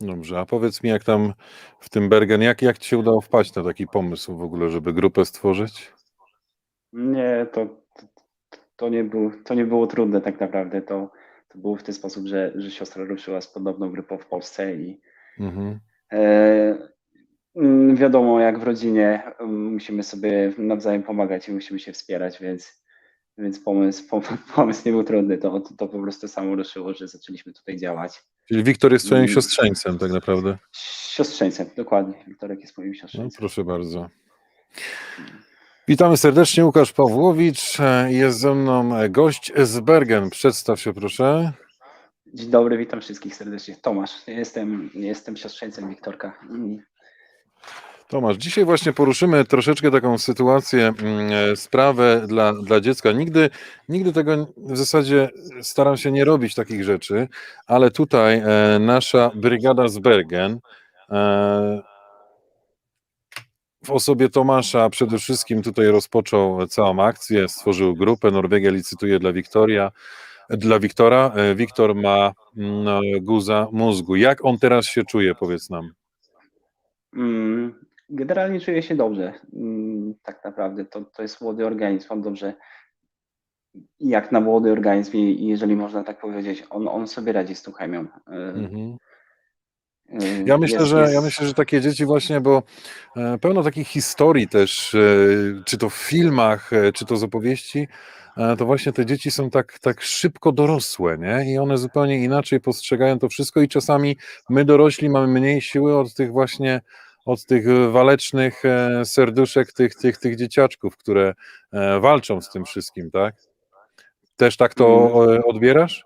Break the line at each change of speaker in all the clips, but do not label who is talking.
Dobrze, a powiedz mi, jak tam w tym Bergen, jak, jak ci się udało wpaść na taki pomysł w ogóle, żeby grupę stworzyć?
Nie, to, to, nie, był, to nie było trudne tak naprawdę. To, to było w ten sposób, że, że siostra ruszyła z podobną grupą w Polsce i
Mhm.
e, mm, wiadomo, jak w rodzinie mm, musimy sobie nawzajem pomagać i musimy się wspierać, więc, więc pomysł, pom- pomysł nie był trudny. To, to po prostu samo ruszyło, że zaczęliśmy tutaj działać.
Czyli Wiktor jest twoim
Mm.
siostrzeńcem tak naprawdę.
Siostrzeńcem, dokładnie. Wiktorek jest moim
No,
siostrzeńcem.
proszę bardzo. Witamy serdecznie, Łukasz Pawłowicz. Jest ze mną gość z Bergen. Przedstaw się proszę.
Dzień dobry, witam wszystkich serdecznie. Tomasz, jestem, jestem siostrzeńcem Wiktorka.
Tomasz, dzisiaj właśnie poruszymy troszeczkę taką sytuację, mm, e, sprawę dla, dla dziecka. Nigdy, nigdy tego w zasadzie staram się nie robić takich rzeczy, ale tutaj e, nasza brygada z Bergen e, w osobie Tomasza przede wszystkim tutaj rozpoczął całą akcję, stworzył grupę, Norwegia licytuje dla Wiktoria, dla Wiktora. Wiktor ma mm, guza mózgu. Jak on teraz się czuje, powiedz nam?
Generalnie czuję się dobrze. Mm, Tak naprawdę to, to jest młody organizm. On dobrze, jak na młody organizm, i jeżeli można tak powiedzieć, on, on sobie radzi z tą chemią. Y,
Mhm.
y,
Ja myślę,
jest-
że,
jest-
ja myślę, że takie dzieci właśnie, bo e, pełno takich historii też, e, czy to w filmach, e, czy to z opowieści, e, to właśnie te dzieci są tak, tak szybko dorosłe, nie? I one zupełnie inaczej postrzegają to wszystko i czasami my dorośli mamy mniej siły od tych właśnie, od tych walecznych e, serduszek tych, tych, tych dzieciaczków, które e, walczą z tym wszystkim, tak? Też tak to e, odbierasz?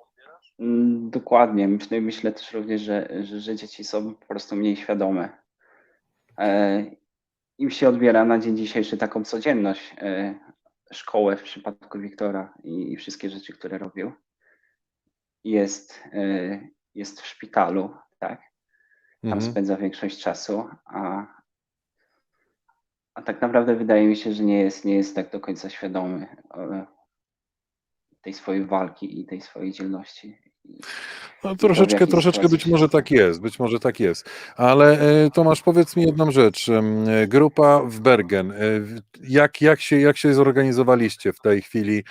Mm, Dokładnie. Myślę, myślę też również, że, że, że dzieci są po prostu mniej świadome. E, Im się odbiera na dzień dzisiejszy taką codzienność, e, szkołę w przypadku Wiktora i, i wszystkie rzeczy, które robił. Jest, e, jest w szpitalu, tak? Tam
Mhm.
spędza większość czasu, a, a tak naprawdę wydaje mi się, że nie jest, nie jest tak do końca świadomy e, tej swojej walki i tej swojej dzielności.
No, troszeczkę, troszeczkę być może tak jest, być może tak jest. Ale e, Tomasz, powiedz mi jedną rzecz. E, Grupa w Bergen. e, Jak, jak, się, jak się zorganizowaliście w tej chwili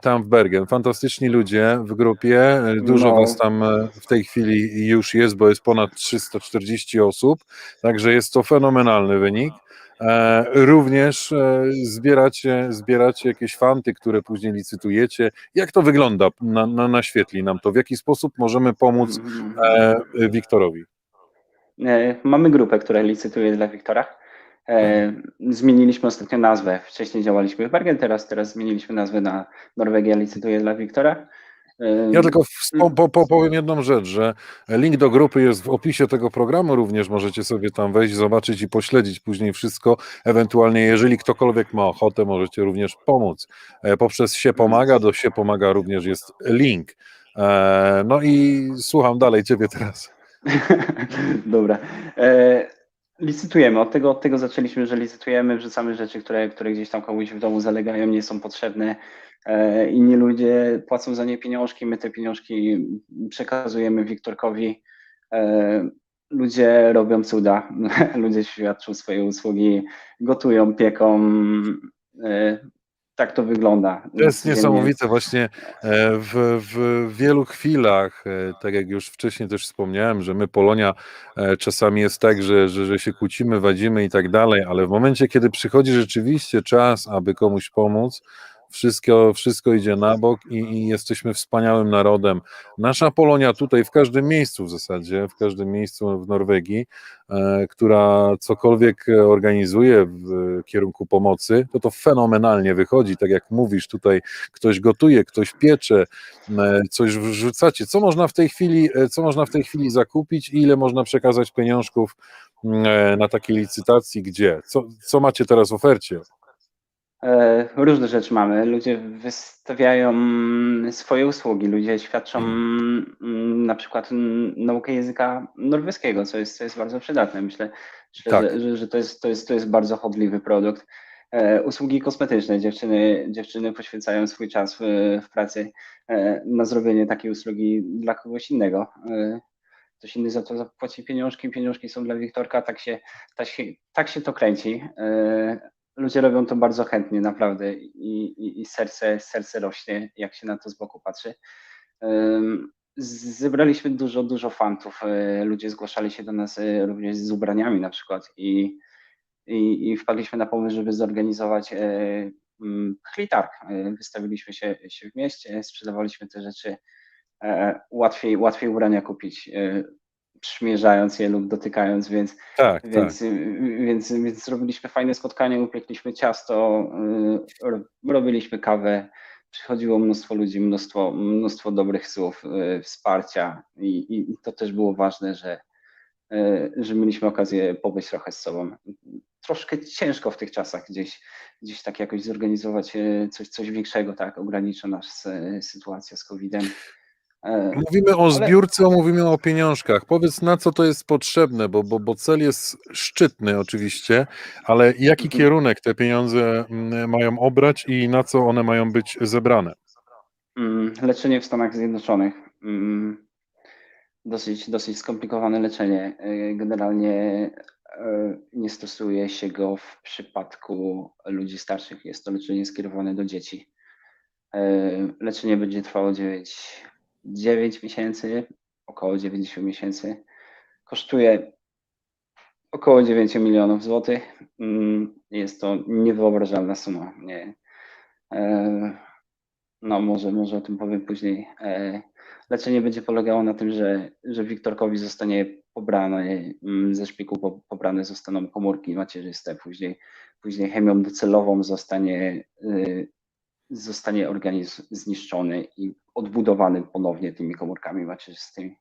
tam w Bergen? Fantastyczni ludzie w grupie. Dużo
No.
was tam w tej chwili już jest, bo jest ponad 340 osób. Także jest to fenomenalny wynik. E, Również e, zbieracie, zbieracie jakieś fanty, które później licytujecie. Jak to wygląda? Na, na, naświetli nam to. W jaki sposób możemy pomóc e, Wiktorowi?
Mamy grupę, która licytuje dla Wiktora. E, Zmieniliśmy ostatnio nazwę. Wcześniej działaliśmy w Bergen, teraz, teraz zmieniliśmy nazwę na Norwegia licytuje dla Wiktora. E,
Ja tylko po, po, powiem jedną rzecz, że link do grupy jest w opisie tego programu, również możecie sobie tam wejść, zobaczyć i pośledzić później wszystko. Ewentualnie, jeżeli ktokolwiek ma ochotę, możecie również pomóc. E, Poprzez się pomaga, do się pomaga również jest link. E, No i słucham dalej Ciebie teraz.
Dobra. E, licytujemy. Od tego, od tego zaczęliśmy, że licytujemy, wrzucamy rzeczy, które, które gdzieś tam komuś w domu zalegają, nie są potrzebne. E, inni ludzie płacą za nie pieniążki, my te pieniążki przekazujemy Wiktorkowi. E, ludzie robią cuda, ludzie świadczą swoje usługi, gotują, pieką. Tak to wygląda.
To jest niesamowite właśnie e, w, w wielu chwilach, e, tak jak już wcześniej też wspomniałem, że my Polonia e, czasami jest tak, że, że, że się kłócimy, wadzimy i tak dalej, ale w momencie, kiedy przychodzi rzeczywiście czas, aby komuś pomóc, wszystko, wszystko idzie na bok i, i jesteśmy wspaniałym narodem. Nasza Polonia tutaj w każdym miejscu w zasadzie, w każdym miejscu w Norwegii, e, która cokolwiek organizuje w kierunku pomocy, to to fenomenalnie wychodzi, tak jak mówisz, tutaj ktoś gotuje, ktoś piecze, e, coś wrzucacie. Co można w tej chwili, e, co można w tej chwili zakupić i ile można przekazać pieniążków e, na takiej licytacji, gdzie? Co, co macie teraz w ofercie?
E, Różne rzeczy mamy. Ludzie wystawiają swoje usługi, ludzie świadczą mm, na przykład naukę języka norweskiego, co jest, co jest bardzo przydatne. Myślę, myślę
Tak.
że, że, że to, jest, to, jest, to jest bardzo chodliwy produkt. E, Usługi kosmetyczne. Dziewczyny, dziewczyny poświęcają swój czas w, w pracy e, na zrobienie takiej usługi dla kogoś innego. Ktoś inny za to zapłaci pieniążki, pieniążki są dla Wiktorka, tak się, tak się, tak się to kręci. Ludzie robią to bardzo chętnie, naprawdę i, i, i serce, serce rośnie, jak się na to z boku patrzy. Zebraliśmy dużo, dużo fantów. e, Ludzie zgłaszali się do nas e, również z ubraniami na przykład i, i, i wpadliśmy na pomysł, żeby zorganizować e, mm, chlitarg. E, Wystawiliśmy się, się w mieście, sprzedawaliśmy te rzeczy. E, Łatwiej, łatwiej ubrania kupić, przymierzając je lub dotykając, więc
Tak,
więc,
tak.
więc, więc zrobiliśmy fajne spotkanie, upiekliśmy ciasto, y, ro- robiliśmy kawę, przychodziło mnóstwo ludzi, mnóstwo, mnóstwo dobrych słów, y, wsparcia i, i to też było ważne, że, y, że mieliśmy okazję pobyć trochę z sobą. Troszkę ciężko w tych czasach gdzieś, gdzieś tak jakoś zorganizować coś, coś większego, tak, ogranicza nas sytuacja z COVID-em. E,
Mówimy o
Ale-
zbiórce, mówimy o pieniążkach. Powiedz, na co to jest potrzebne, bo, bo, bo cel jest szczytny oczywiście, ale jaki
Mhm.
kierunek te pieniądze mm, mają obrać i na co one mają być zebrane?
Mm, Leczenie w Stanach Zjednoczonych. Mm, Dosyć, dosyć skomplikowane leczenie. Y, Generalnie y, nie stosuje się go w przypadku ludzi starszych. Jest to leczenie skierowane do dzieci. Leczenie będzie trwało 9, 9 miesięcy, około 9 miesięcy. Kosztuje około 9 milionów złotych. Mm, Jest to niewyobrażalna suma. Nie. E, No, może, może o tym powiem później. E, Leczenie będzie polegało na tym, że, że Wiktorkowi zostanie pobrane, mm, ze szpiku po- pobrane zostaną komórki macierzyste, później, później chemią docelową zostanie, y, zostanie organizm zniszczony i odbudowany ponownie tymi komórkami macierzystymi.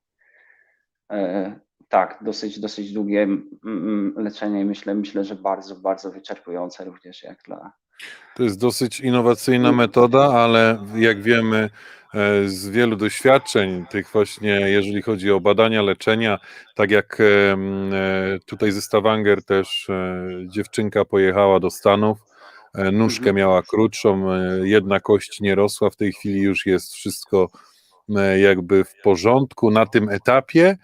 E, Tak, dosyć, dosyć długie mm, mm, leczenie, myślę, myślę, że bardzo, bardzo wyczerpujące również jak dla,
To jest dosyć innowacyjna metoda, ale jak wiemy e, z wielu doświadczeń, tych właśnie, jeżeli chodzi o badania, leczenia, tak jak e, tutaj ze Stavanger też dziewczynka pojechała do Stanów, nóżkę
Mhm.
miała krótszą, e, jedna kość nie rosła, w tej chwili już jest wszystko e, jakby w porządku na tym etapie.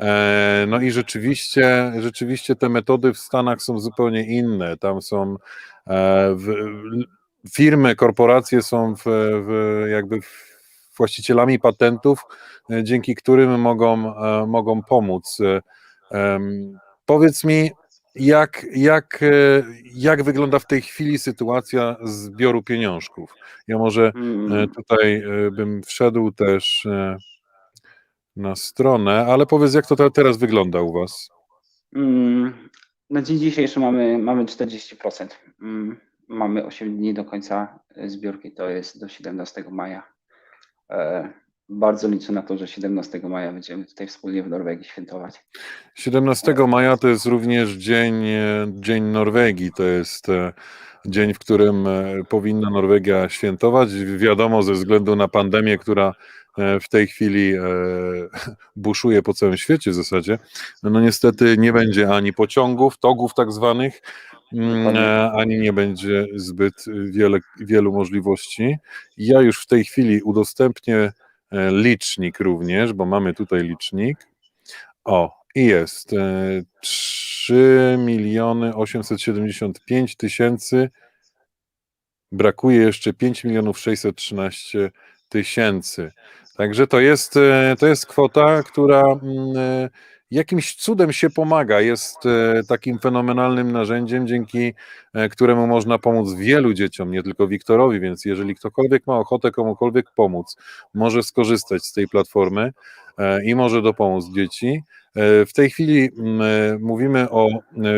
E, No i rzeczywiście, rzeczywiście te metody w Stanach są zupełnie inne. Tam są e, w, firmy, korporacje są w, w jakby właścicielami patentów, e, dzięki którym mogą, e, mogą pomóc. E, Powiedz mi, jak, jak, e, jak wygląda w tej chwili sytuacja zbioru pieniążków? Ja może e,
Mm,
tutaj e, bym wszedł też na stronę, ale powiedz, jak to te- teraz wygląda u Was?
Mm, Na dzień dzisiejszy mamy, mamy 40%. Mm, Mamy 8 dni do końca zbiórki, to jest do 17 maja. Bardzo liczę na to, że 17 maja będziemy tutaj wspólnie w Norwegii świętować.
17 maja to jest również dzień, e, dzień Norwegii. To jest e, dzień, w którym e, powinna Norwegia świętować. Wiadomo, ze względu na pandemię, która w tej chwili buszuje po całym świecie w zasadzie, no niestety nie będzie ani pociągów, togów tak zwanych, mm, ani nie będzie zbyt wiele, wielu możliwości. Ja już w tej chwili udostępnię licznik również, bo mamy tutaj licznik. O, i jest. e, 3 miliony 875 tysięcy. Brakuje jeszcze 5 milionów 613 tysięcy. Także to jest, e, to jest kwota, która mm, e, jakimś cudem się pomaga. Jest e, takim fenomenalnym narzędziem, dzięki e, któremu można pomóc wielu dzieciom, nie tylko Wiktorowi. Więc jeżeli ktokolwiek ma ochotę komukolwiek pomóc, może skorzystać z tej platformy e, i może dopomóc dzieci. W tej chwili mm, mówimy o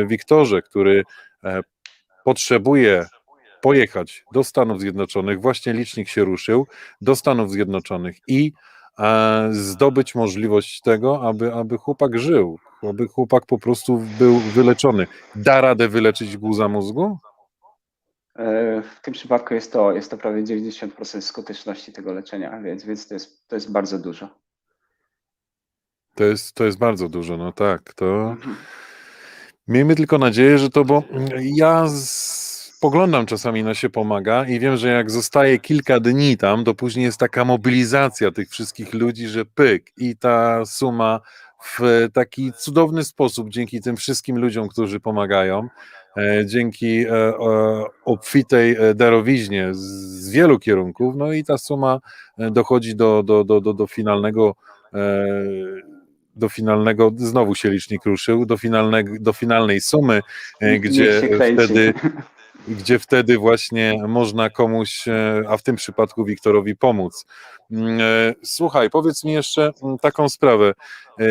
Wiktorze, który potrzebuje pojechać do Stanów Zjednoczonych, właśnie licznik się ruszył, do Stanów Zjednoczonych i zdobyć możliwość tego, aby, aby chłopak żył, aby chłopak po prostu był wyleczony. Da radę wyleczyć guza mózgu?
E, W tym przypadku jest to, jest to prawie 90% skuteczności tego leczenia, więc, więc to, jest, to jest bardzo dużo.
To jest, to jest bardzo dużo, no tak, to...
Mhm.
Miejmy tylko nadzieję, że to, bo ja spoglądam czasami na się pomaga i wiem, że jak zostaje kilka dni tam, to później jest taka mobilizacja tych wszystkich ludzi, że pyk. I ta suma w taki cudowny sposób dzięki tym wszystkim ludziom, którzy pomagają, e, dzięki e, obfitej e, darowiźnie z, wielu kierunków, no i ta suma dochodzi do, do, do, do, do finalnego do finalnego, znowu się licznik ruszył, do, finalnego, do finalnej sumy, gdzie wtedy gdzie wtedy właśnie można komuś, e, a w tym przypadku Wiktorowi pomóc. Mm, e, Słuchaj, powiedz mi jeszcze mm, taką sprawę. E,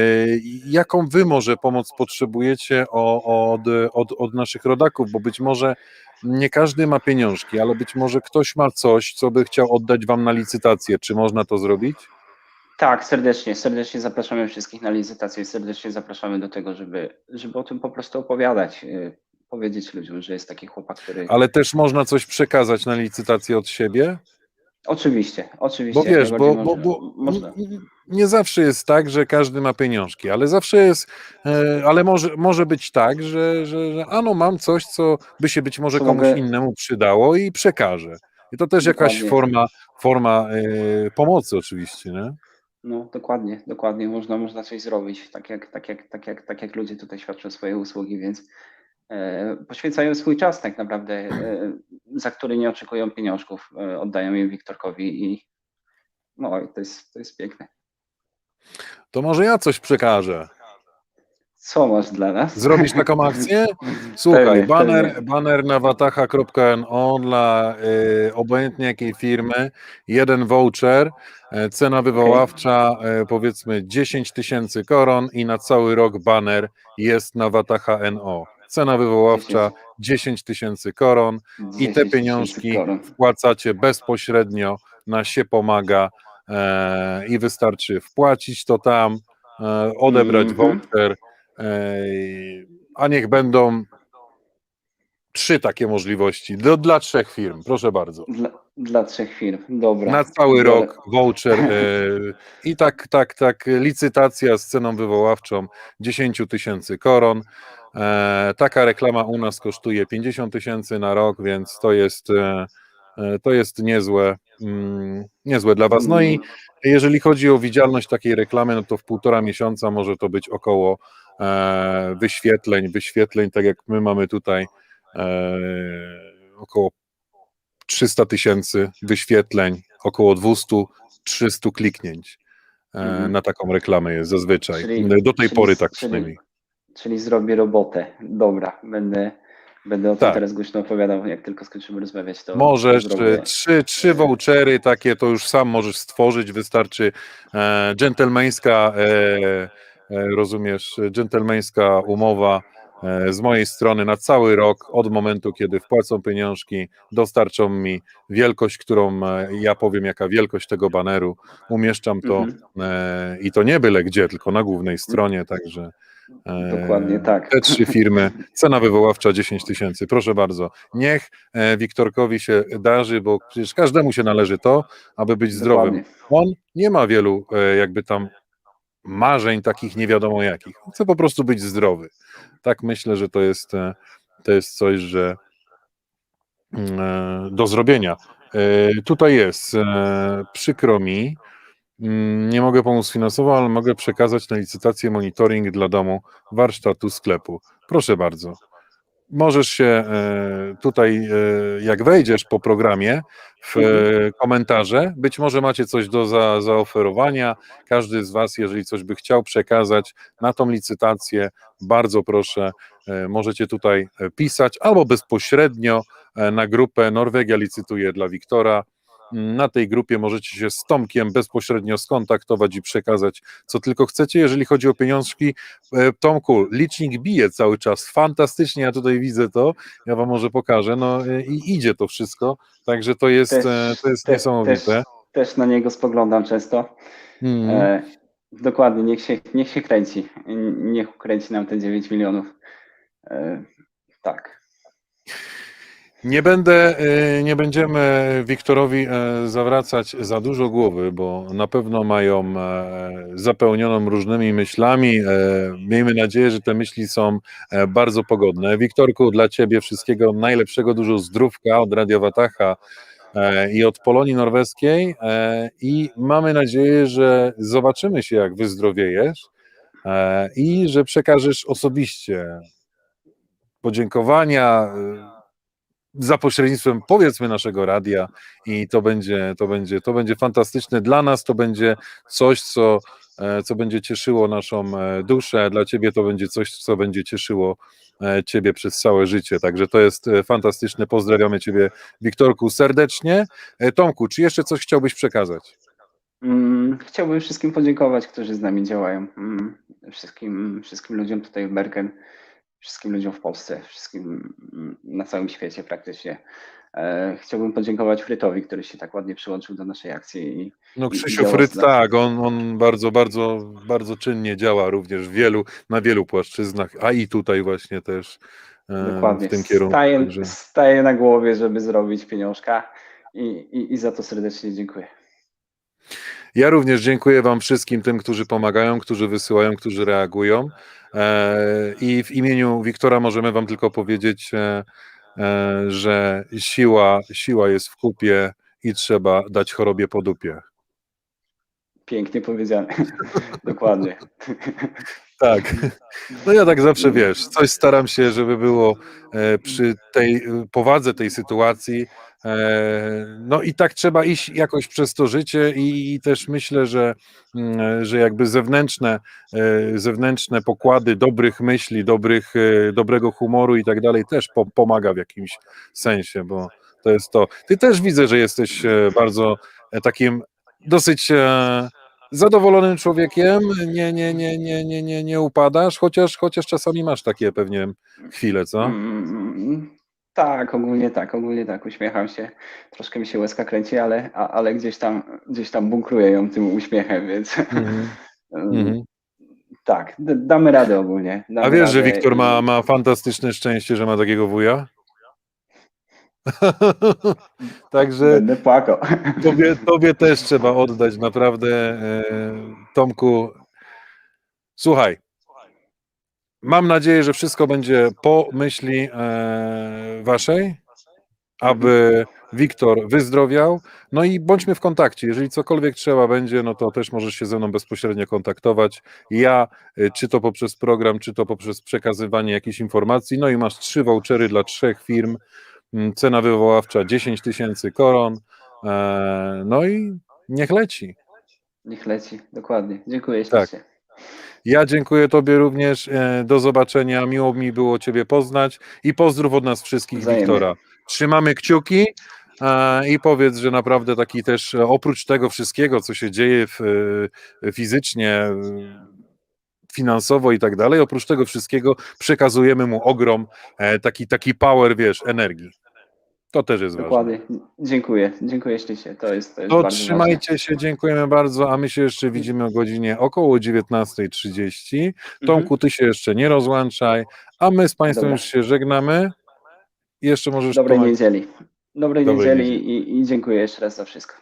Jaką wy może pomoc potrzebujecie od, od, od naszych rodaków? Bo być może nie każdy ma pieniążki, ale być może ktoś ma coś, co by chciał oddać wam na licytację. Czy można to zrobić?
Tak, serdecznie, serdecznie zapraszamy wszystkich na licytację serdecznie zapraszamy do tego, żeby, żeby o tym po prostu opowiadać, powiedzieć ludziom, że jest taki chłopak, który...
Ale też można coś przekazać na licytację od siebie?
Oczywiście, oczywiście.
Bo wiesz, bo, bo, bo
można.
n- nie zawsze jest tak, że każdy ma pieniążki, ale zawsze jest, e, ale może, może być tak, że, że, że ano mam coś, co by się być może komuś innemu przydało i przekażę. I to też jakaś
Dokładnie.
forma, forma e, pomocy oczywiście, nie?
No dokładnie, dokładnie, można, można coś zrobić, tak jak, tak, jak, tak, jak, tak jak ludzie tutaj świadczą swoje usługi, więc poświęcają swój czas tak naprawdę, e, za który nie oczekują pieniążków, e, oddają je Wiktorkowi i no to jest, to jest piękne.
To może ja coś przekażę.
Co masz dla nas?
Zrobisz taką akcję? Słuchaj,
Pewnie,
baner,
pewnie.
baner na watacha.no dla y, obojętnie jakiej firmy, jeden voucher, e, cena wywoławcza e, powiedzmy 10 tysięcy koron i na cały rok baner jest na Wataha NO. Cena wywoławcza 10 tysięcy koron i
10
te pieniążki wpłacacie bezpośrednio na się pomaga e, i wystarczy wpłacić to tam, e, odebrać
Mhm.
voucher, e, a niech będą trzy takie możliwości do, dla trzech firm, proszę bardzo.
Dla, dla trzech firm, dobra.
Na cały
Biorę.
rok voucher e, i tak, tak, tak, licytacja z ceną wywoławczą 10 tysięcy koron. E, taka reklama u nas kosztuje 50 tysięcy na rok, więc to jest, e, e, to jest niezłe, mm, niezłe dla Was. No i jeżeli chodzi o widzialność takiej reklamy, no to w półtora miesiąca może to być około wyświetleń, wyświetleń, tak jak my mamy tutaj około 300 tysięcy wyświetleń, około 200-300 kliknięć
Mhm.
na taką reklamę jest zazwyczaj.
Czyli-
Do tej
czyli-
pory tak przynajmniej.
Czyli zrobię robotę. Dobra, będę, będę o tym
Tak.
teraz głośno opowiadał. Jak tylko skończymy rozmawiać, to
Możesz,
zrobię.
e, trzy, trzy vouchery takie to już sam możesz stworzyć, wystarczy e, dżentelmeńska, e, e, rozumiesz, dżentelmeńska umowa e, z mojej strony na cały rok, od momentu, kiedy wpłacą pieniążki, dostarczą mi wielkość, którą e, ja powiem, jaka wielkość tego baneru, umieszczam to
Mhm.
e, i to nie byle gdzie, tylko na głównej stronie, także e,
Dokładnie tak.
te trzy firmy, cena wywoławcza 10 tysięcy, proszę bardzo. Niech e, Wiktorkowi się darzy, bo przecież każdemu się należy to, aby być zdrowym.
Dokładnie.
On nie ma wielu e, jakby tam marzeń takich nie wiadomo jakich. On chce po prostu być zdrowy. Tak myślę, że to jest, e, to jest coś, że mm, e, do zrobienia. E, Tutaj jest, przykro mi, mm, nie mogę pomóc finansowo, ale mogę przekazać na licytację monitoring dla domu warsztatu sklepu. Proszę bardzo. Możesz się e, tutaj, e, jak wejdziesz po programie, w e, komentarze, być może macie coś do za, zaoferowania. Każdy z Was, jeżeli coś by chciał przekazać na tą licytację, bardzo proszę, możecie tutaj pisać albo bezpośrednio na grupę Norwegia licytuje dla Wiktora. Na tej grupie możecie się z Tomkiem bezpośrednio skontaktować i przekazać, co tylko chcecie. Jeżeli chodzi o pieniążki, e, Tomku, licznik bije cały czas. Fantastycznie, ja tutaj widzę to. Ja Wam może pokażę. No e, i idzie to wszystko. Także to jest,
Też-
e, to jest
też-
niesamowite.
Też, też na niego spoglądam często.
Mhm.
E, dokładnie, niech się, niech się kręci. Niech kręci nam te 9 milionów. E, tak.
Nie będę, e, nie będziemy Wiktorowi e, zawracać za dużo głowy, bo na pewno mają e, zapełnioną różnymi myślami. E, Miejmy nadzieję, że te myśli są bardzo pogodne. Wiktorku, dla Ciebie wszystkiego najlepszego, dużo zdrówka od Radio Watacha i od Polonii Norweskiej i mamy nadzieję, że zobaczymy się, jak wyzdrowiejesz i że przekażesz osobiście podziękowania za pośrednictwem powiedzmy naszego radia i to będzie, to będzie, to będzie fantastyczne dla nas, to będzie coś, co, e, co będzie cieszyło naszą e, duszę, dla ciebie to będzie coś, co będzie cieszyło e, ciebie przez całe życie, także to jest fantastyczne, pozdrawiamy ciebie Wiktorku serdecznie. Tomku, czy jeszcze coś chciałbyś przekazać?
Mm, Chciałbym wszystkim podziękować, którzy z nami działają. Mm, Wszystkim, wszystkim ludziom tutaj w Bergen, wszystkim ludziom w Polsce, wszystkim na całym świecie praktycznie. E, Chciałbym podziękować Frytowi, który się tak ładnie przyłączył do naszej akcji.
No Krzysiu
i
Fryt, tak, on, on bardzo, bardzo, bardzo czynnie działa również wielu, na wielu płaszczyznach, a i tutaj właśnie też e,
dokładnie
w tym kierunku.
staje,
Także.
na głowie, żeby zrobić pieniążka i, i, i za to serdecznie dziękuję.
Ja również dziękuję Wam wszystkim tym, którzy pomagają, którzy wysyłają, którzy reagują. E, I w imieniu Wiktora możemy Wam tylko powiedzieć, e, e, że siła, siła jest w kupie i trzeba dać chorobie po dupie.
Pięknie powiedziane. Dokładnie.
Tak. No ja tak zawsze wiesz, coś staram się, żeby było e, przy tej e, powadze tej sytuacji. e, No i tak trzeba iść jakoś przez to życie i, też myślę, że, mm, że jakby zewnętrzne, zewnętrzne pokłady dobrych myśli, dobrych, dobrego humoru i tak dalej też po, pomaga w jakimś sensie, bo to jest to. Ty też widzę, że jesteś bardzo takim dosyć zadowolonym człowiekiem, nie, nie, nie, nie, nie, nie, nie upadasz, chociaż, chociaż czasami masz takie pewnie chwile, co?
Mm, Tak, ogólnie tak, ogólnie tak, uśmiecham się. Troszkę mi się łezka kręci, ale, a, ale gdzieś tam, gdzieś tam bunkruję ją tym uśmiechem, więc
Mhm, mhm.
tak, d- damy radę ogólnie. Damy
A wiesz, że
radę
Wiktor ma, ma fantastyczne szczęście, że ma takiego wuja? Także
Będę płakał.
tobie, tobie też trzeba oddać naprawdę, e, Tomku. Słuchaj, mam nadzieję, że wszystko będzie po myśli e, waszej, aby Wiktor wyzdrowiał. No i bądźmy w kontakcie. Jeżeli cokolwiek trzeba będzie, no to też możesz się ze mną bezpośrednio kontaktować. Ja, y, czy to poprzez program, czy to poprzez przekazywanie jakichś informacji. No i masz trzy vouchery dla trzech firm. Mm, Cena wywoławcza 10 tysięcy koron. E, No i niech leci.
Niech leci, dokładnie. Dziękuję
Tak.
ślicznie.
Ja dziękuję Tobie również. e, Do zobaczenia. Miło mi było Ciebie poznać i pozdrów od nas wszystkich,
Wzajemnie.
Wiktora. Trzymamy kciuki e, i powiedz, że naprawdę taki też oprócz tego wszystkiego, co się dzieje w, fizycznie, finansowo i tak dalej, oprócz tego wszystkiego przekazujemy mu ogrom taki, taki power, wiesz, energii. To też jest ważne.
Dokładnie. Dziękuję, dziękuję ślicznie. To jest, to jest
To trzymajcie się, dziękujemy bardzo, a my się jeszcze widzimy o godzinie około 19.30. Tomku, ty się jeszcze nie rozłączaj, a my z Państwem
Dobra.
już się żegnamy. Jeszcze możesz
Dobrej
Tomek,
niedzieli. Dobrej,
Dobrej
niedzieli i, i dziękuję jeszcze raz za wszystko.